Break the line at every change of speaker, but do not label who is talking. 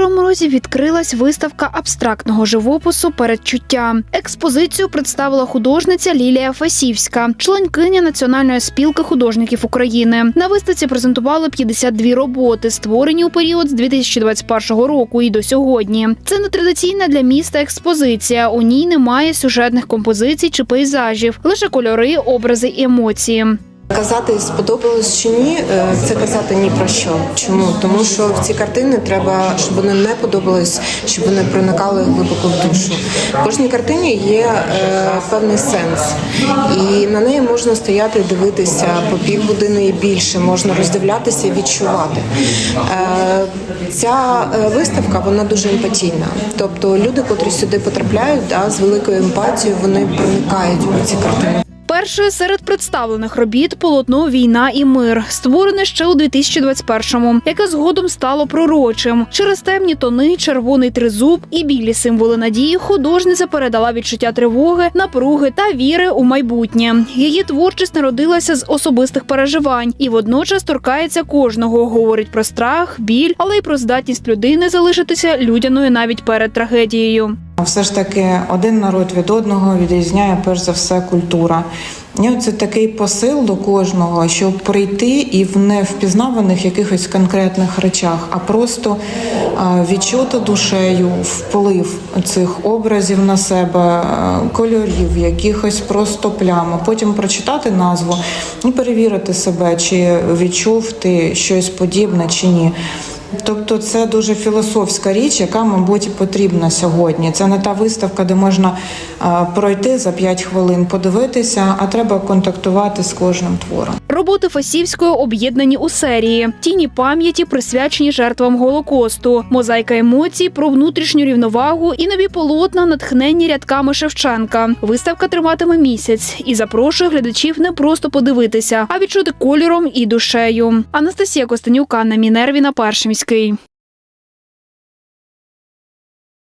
Кривому Розі відкрилась виставка абстрактного живопису передчуття. Експозицію представила художниця Лілія Фасівська, членкиня Національної спілки художників України. На виставці презентували 52 роботи, створені у період з 2021 року і до сьогодні. Це нетрадиційна для міста експозиція. У ній немає сюжетних композицій чи пейзажів, лише кольори, образи і емоції.
Казати сподобалось чи ні, е, це казати ні про що. Чому? Тому що в ці картини треба, щоб вони не подобались, щоб вони проникали глибоко в душу. В кожній картині є е, певний сенс, і на неї можна стояти, дивитися по півгодини і більше, можна роздивлятися і відчувати. Е, ця е, виставка вона дуже емпатійна. Тобто люди, котрі сюди потрапляють, да, з великою емпатією, вони проникають у ці картини.
Першою серед представлених робіт полотно Війна і мир створене ще у 2021-му, яке згодом стало пророчим. Через темні тони, червоний тризуб і білі символи надії художниця передала відчуття тривоги, напруги та віри у майбутнє. Її творчість народилася з особистих переживань і водночас торкається кожного. Говорить про страх, біль, але й про здатність людини залишитися людяною навіть перед трагедією.
Все ж таки один народ від одного відрізняє перш за все культура. І це такий посил до кожного, щоб прийти і в невпізнаваних якихось конкретних речах, а просто відчути душею вплив цих образів на себе, кольорів, якихось просто плям, а потім прочитати назву і перевірити себе, чи відчув ти щось подібне чи ні. Тобто це дуже філософська річ, яка, мабуть, потрібна сьогодні. Це не та виставка, де можна пройти за 5 хвилин, подивитися, а треба контактувати з кожним твором.
Роботи Фасівської об'єднані у серії тіні пам'яті, присвячені жертвам голокосту, мозаїка емоцій про внутрішню рівновагу і нові полотна, натхненні рядками Шевченка. Виставка триватиме місяць і запрошує глядачів не просто подивитися, а відчути кольором і душею. Анастасія Костенюк, Анна Мінервіна, на міський.